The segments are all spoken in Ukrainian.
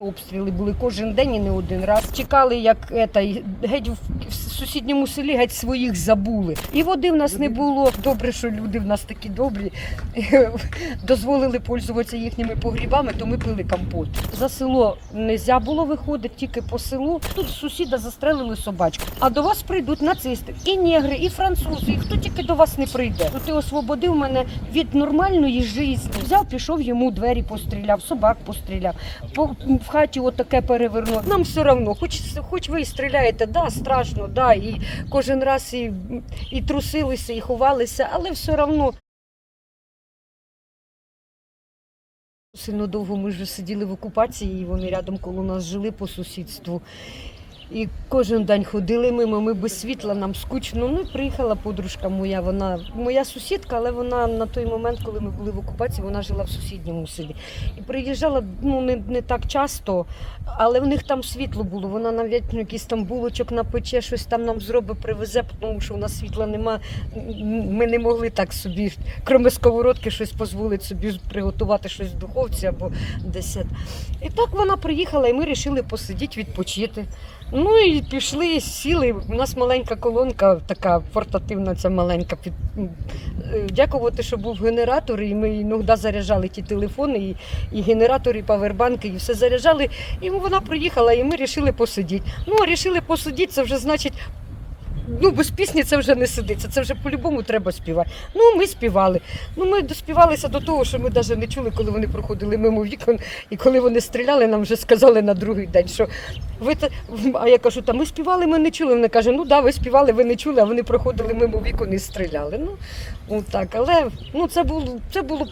Обстріли були кожен день і не один раз. Чекали, як ета, геть в сусідньому селі геть своїх забули. І води в нас не було. Добре, що люди в нас такі добрі. Дозволили пользуватися їхніми погрібами, то ми пили компот. За село не було виходити, тільки по селу. Тут сусіда застрелили собачку. А до вас прийдуть нацисти, і негри, і французи, і хто тільки до вас не прийде. То ти освободив мене від нормальної житті. Взяв, пішов йому двері постріляв, собак постріляв по, в хаті отаке перевернув. Нам все одно, хоч, хоч ви стріляєте, да, страшно, да, і кожен раз і, і трусилися, і ховалися, але все одно. Сильно довго ми вже сиділи в окупації, і вони рядом коло нас жили по сусідству. І кожен день ходили мимо, ми без світла, нам скучно. Ну, приїхала подружка моя, вона моя сусідка, але вона на той момент, коли ми були в окупації, вона жила в сусідньому селі. І приїжджала ну, не, не так часто, але в них там світло було. Вона навіть ну, якийсь там булочок напече, щось там нам зробить, привезе, тому що у нас світла нема. Ми не могли так собі, крім сковородки, щось дозволити собі приготувати щось в духовці або десь. І так вона приїхала, і ми вирішили посидіти, відпочити. Ну і пішли, сіли. У нас маленька колонка, така портативна, ця маленька. Під... е, Дякувати, що був генератор, і ми іноді заряджали ті телефони, і, і генератори, і павербанки, і все заряджали. І вона приїхала, і ми вирішили посидіти. Ну, а рішили посидіти, це вже значить. Ну, без пісні це вже не сидиться, це вже по-любому треба співати. Ну, ми співали. Ну, ми доспівалися до того, що ми навіть не чули, коли вони проходили мимо вікон, і коли вони стріляли, нам вже сказали на другий день, що ви. А я кажу, та ми співали, ми не чули. Вона каже, ну да, ви співали, ви не чули, а вони проходили мимо вікон і стріляли. Ну, отак. Але ну, це було, це було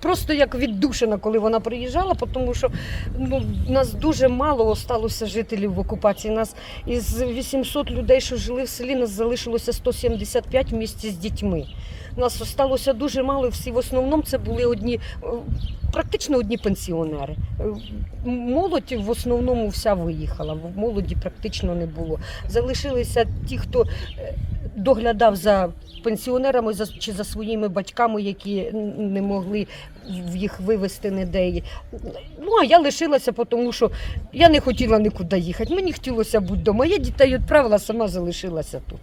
просто як віддушина, коли вона приїжджала, тому що ну, нас дуже мало осталося жителів в окупації. Нас із 800 людей, що жили в селі, нас залишилося 175 в місті з дітьми. Нас осталося дуже мало, всі в основному це були одні, е, практично одні пенсіонери. Молодь в основному вся виїхала, в молоді практично не було. Залишилися ті, хто е, доглядав за пенсіонерами за- чи за своїми батьками, які не могли їх вивезти ніде. Ну, а я лишилася, тому що я не хотіла нікуди їхати. Мені хотілося бути вдома. Я дітей відправила, сама залишилася тут.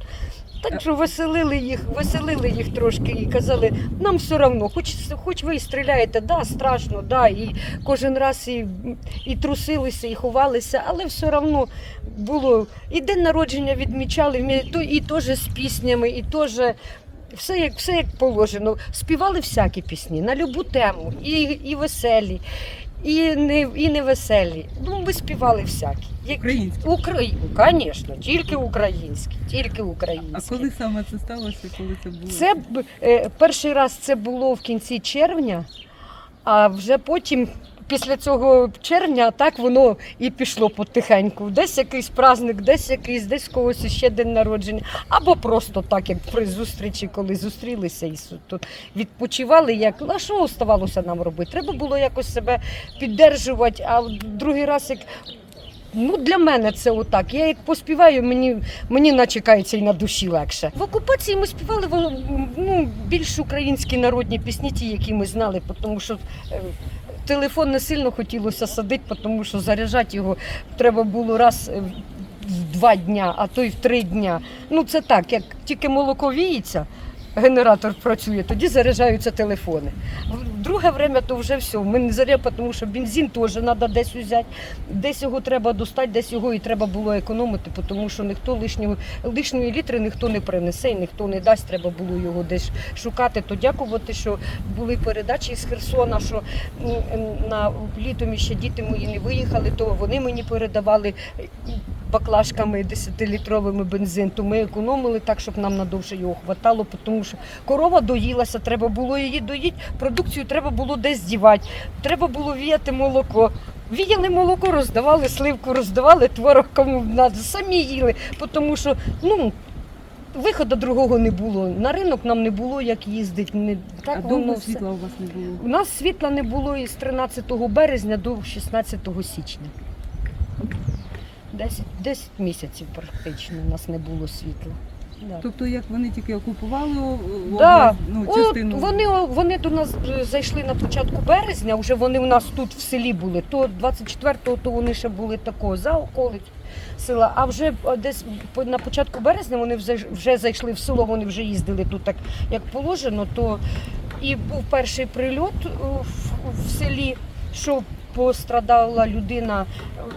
Так що веселили їх, веселили їх трошки і казали, нам все одно, хоч, хоч ви і стріляєте, да, страшно, да, і кожен раз і, і трусилися, і ховалися, але все одно було і день народження відмічали, і теж з піснями, і теж. Все як, все як положено. Співали всякі пісні на любу тему, і, і веселі, і не, і не веселі. Ну, ми співали всякі. Як... Українські. Україну, звісно, тільки українські, тільки українські. А коли саме це сталося, коли це було? Це е, перший раз це було в кінці червня, а вже потім, після цього червня, так воно і пішло потихеньку. Десь якийсь праздник, десь якийсь, десь когось ще день народження, або просто так, як при зустрічі, коли зустрілися і тут відпочивали. Як а що оставалося нам робити? Треба було якось себе піддержувати. А другий раз як. Ну, для мене це отак. Я як поспіваю, мені, мені наче кається і на душі легше. В окупації ми співали ну, більш українські народні пісні, ті, які ми знали, тому що е, телефон не сильно хотілося садити, тому що заряджати його треба було раз в два дня, а то й в три дня. Ну це так, як тільки молоко віється, генератор працює, тоді заряджаються телефони. В друге время то вже все. Ми не заряджаємо, тому що бензин теж треба десь взяти, десь його треба достати, десь його і треба було економити, тому що ніхто лишнього, лишньої літри ніхто не принесе і ніхто не дасть, треба було його десь шукати. То дякувати, що були передачі з Херсона, що на літом ще діти мої не виїхали, то вони мені передавали баклажками 10-літровими бензин, то ми економили так, щоб нам надовше його хватало, тому що корова доїлася, треба було її доїти, продукцію треба було десь дівати, треба було віяти молоко. Віяли молоко, роздавали сливку, роздавали творог кому надо, самі їли, тому що ну, виходу другого не було. На ринок нам не було як їздити. Не, так а воно все. світла у вас не було? У нас світла не було із 13 березня до 16 січня. 10, 10 місяців практично у нас не було світла. Да. Тобто, як вони тільки окупували Да. ну, От частину. вони, вони до нас е, зайшли на початку березня, вже вони у нас тут в селі були. То 24-го, то вони ще були такого за околиць села. А вже е, десь на початку березня вони вже, вже зайшли в село, вони вже їздили тут так, як положено. То і був перший прильот е, в, в селі, що пострадала людина,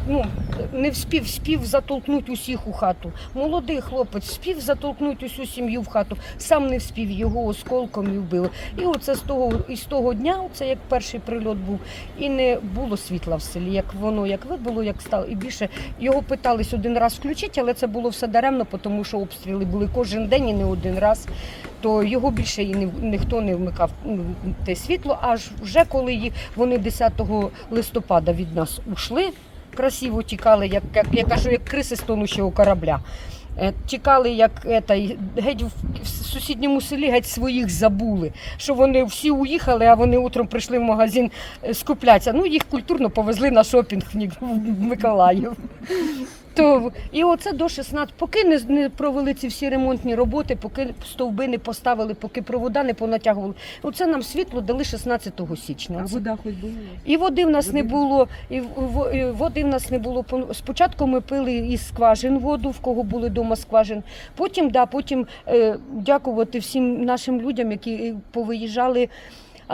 ну, не вспів, спів затолкнути усіх у хату. Молодий хлопець спів затолкнути усю сім'ю в хату, сам не вспів, його осколком і вбили. І оце з того, і з того дня, це як перший прильот був, і не було світла в селі, як воно як вибуло, як стало. І більше його питались один раз включити, але це було все даремно, тому що обстріли були кожен день і не один раз. То його більше і ніхто не вмикав ну, те світло. Аж вже коли вони 10 листопада від нас ушли, красиво тікали, як, як я кажу, як криси з тонущого корабля. Е, Тікали, як ета, геть в, сусідньому селі геть своїх забули, що вони всі уїхали, а вони утром прийшли в магазин е, скуплятися. Ну, їх культурно повезли на шопінг в Миколаїв. То, і оце до 16, поки не, не провели ці всі ремонтні роботи, поки стовби не поставили, поки провода не понатягували. Оце нам світло дали 16 січня. А вода хоч була? і води в нас не було, і води в нас не було. Спочатку ми пили із скважин воду, в кого були вдома скважин. Потім, да, потім е, дякувати всім нашим людям, які е, повиїжджали.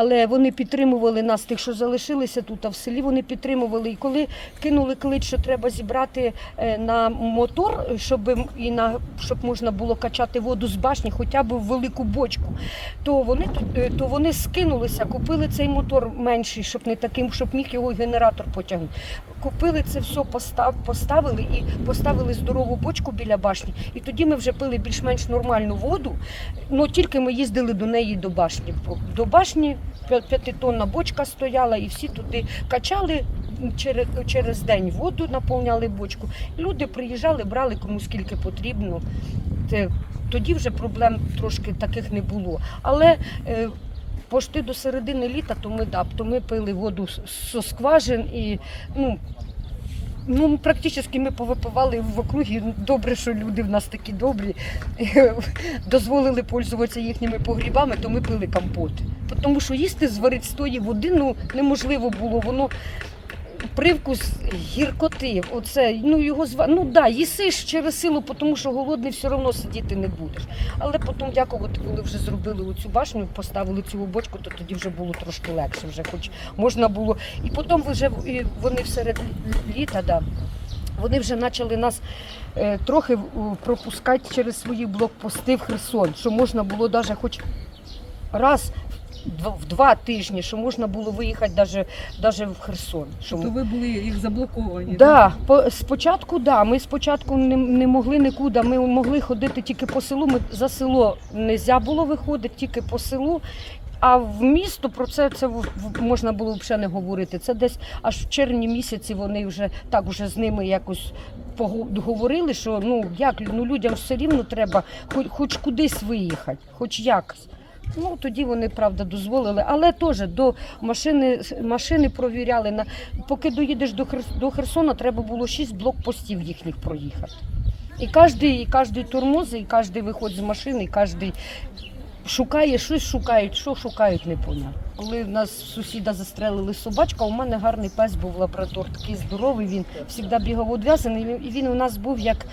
Але вони підтримували нас, тих, що залишилися тут, а в селі вони підтримували. І коли кинули клич, що треба зібрати е, на мотор, щоб і на щоб можна було качати воду з башні, хоча б в велику бочку, то вони е, то вони скинулися, купили цей мотор менший, щоб не таким, щоб міг його генератор потягнути. Купили це все, постав, поставили і поставили здорову бочку біля башні. І тоді ми вже пили більш-менш нормальну воду. Ну тільки ми їздили до неї до башні. До башні п'ятитонна бочка стояла, і всі туди качали. Через, через день воду наповняли бочку. Люди приїжджали, брали кому скільки потрібно. Це, тоді вже проблем трошки таких не було. Але е, пошти до середини літа, то ми, да, то ми пили воду з- скважин і ну, ну, практично ми повипивали в округі. Добре, що люди в нас такі добрі. Дозволили пользуватися їхніми погрібами, то ми пили компот. Тому що їсти зварити з тої води ну, неможливо було. Воно привкус гіркоти. Оце, ну, його зва... ну да, їсиш через силу, тому що голодний все одно сидіти не будеш. Але потім, дякувати, коли вже зробили оцю башню, поставили цю бочку, то тоді вже було трошки легше, вже хоч можна було. І потім вже вони всеред літа, да, вони вже почали нас е, трохи пропускати через свої блокпости в Херсон, що можна було навіть хоч раз в- два тижні, що можна було виїхати навіть, навіть в Херсон. Що Тобто ви були їх заблоковані? Да, по, спочатку, да. Ми спочатку не, не могли нікуди. Ми могли ходити тільки по селу. Ми за село не можна було виходити, тільки по селу. А в місто про це, це можна було взагалі не говорити. Це десь аж в червні місяці вони вже так вже з ними якось пого- говорили, що ну як ну людям все рівно треба хоч, хоч кудись виїхати, хоч якось. Ну тоді вони правда дозволили, але теж до машини машини провіряли на поки доїдеш до Херс- до Херсона, треба було шість блокпостів їхніх проїхати. І кожен, і кожен тормози, і кожен виходить з машини, і кожен шукає щось шукають, що шукають, не понятно. Коли в нас сусіда застрелили собачка, у мене гарний пес був лабрадор, такий здоровий. Він завжди бігав одв'язаний, і він у нас був як,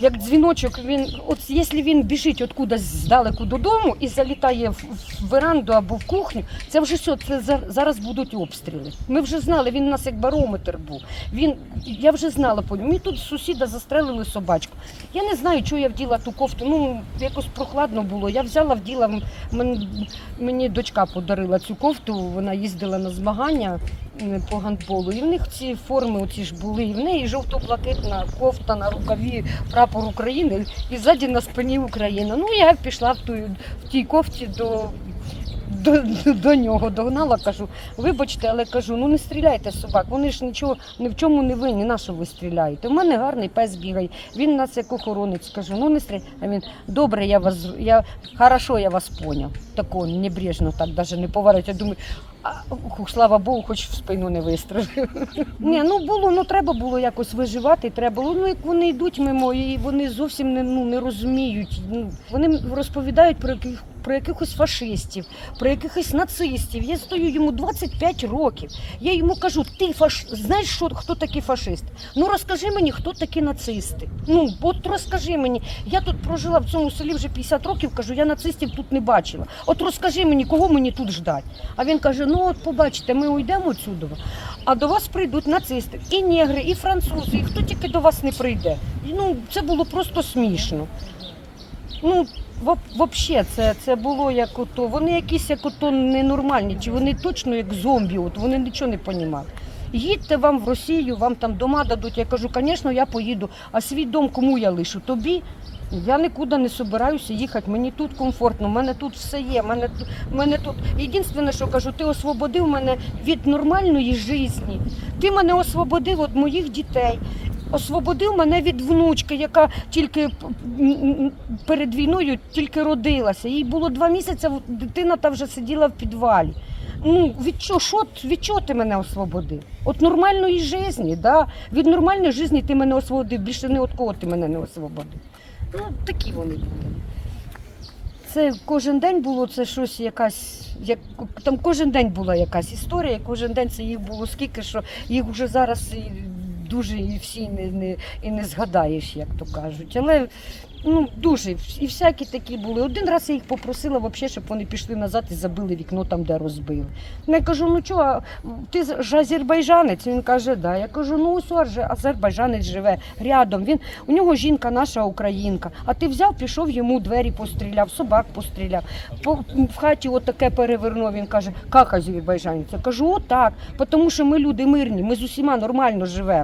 як дзвіночок. Він, от якщо він біжить откудись здалеку додому і залітає в, в веранду або в кухню, це вже все, це за- зараз будуть обстріли. Ми вже знали, він у нас як барометр був. Він, я вже знала по ньому. І тут сусіда застрелили собачку. Я не знаю, чого я вділа ту кофту. Ну, якось прохладно було. Я взяла, вділа, м- мен- мені дочка подарила цю кофту, вона їздила на змагання по гандболу. І в них ці форми оці ж були. І в неї жовто-блакитна кофта на рукаві прапор України і ззаді на спині Україна. Ну, я пішла в, ту, в тій кофті до. До, до нього догнала, кажу, вибачте, але кажу, ну не стріляйте собак, вони ж нічого ні в чому не винні, на що ви стріляєте? У мене гарний пес бігає, він нас як охоронець. Кажу, ну не стріляй. А він, добре, я вас, я, хорошо, я вас поняв. Тако, небрежно, так, навіть не поварить. Я думаю, Слава Богу, хоч в спину не вистрелив. Ні, ну було, ну треба було якось виживати. Треба було. Ну як вони йдуть мимо, і вони зовсім не, ну, не розуміють. Ну, вони розповідають про яких. Про якихось фашистів, про якихось нацистів. Я стою йому 25 років. Я йому кажу: ти фаш... знаєш, що хто такі фашисти? Ну розкажи мені, хто такі нацисти. Ну от розкажи мені. Я тут прожила в цьому селі вже 50 років. Кажу, я нацистів тут не бачила. От розкажи мені, кого мені тут ждать. А він каже: Ну от побачите, ми уйдемо отсюди, а до вас прийдуть нацисти, і негри, і французи, і хто тільки до вас не прийде. Ну це було просто смішно. Ну, взагалі, це, це було як ото. Вони якісь як ото ненормальні, чи вони точно як зомбі, от вони нічого не розуміють. Їдьте вам в Росію, вам там дома дадуть. Я кажу, звісно, я поїду. А свій дом кому я лишу? Тобі. Я нікуди не собираюся їхати. Мені тут комфортно, в мене тут все є. Мене, мене тут. Єдине, що кажу, ти освободив мене від нормальної житті. Ти мене освободив від моїх дітей. Освободив мене від внучки, яка тільки перед війною тільки родилася. Їй було два місяці, дитина та вже сиділа в підвалі. Ну, від чого, що, від чого ти мене освободив? От нормальної житті, да? від нормальної житті ти мене освободив, більше не від кого ти мене не освободив. Ну, такі вони були. Це кожен день було це щось якась. Як, там кожен день була якась історія, кожен день це їх було скільки, що їх вже зараз дуже і всі не, не, і не згадаєш, як то кажуть. Але ну, дуже і всякі такі були. Один раз я їх попросила, вообще, щоб вони пішли назад і забили вікно там, де розбили. Ну, Я кажу, ну чого, ти ж азербайджанець? Він каже, да. Я кажу, ну ось азербайджанець живе рядом. Він у нього жінка наша українка. А ти взяв, пішов йому двері постріляв, собак постріляв. По, в хаті отаке перевернув. Він каже, як азербайджанець? Я кажу, отак, тому що ми люди мирні, ми з усіма нормально живемо.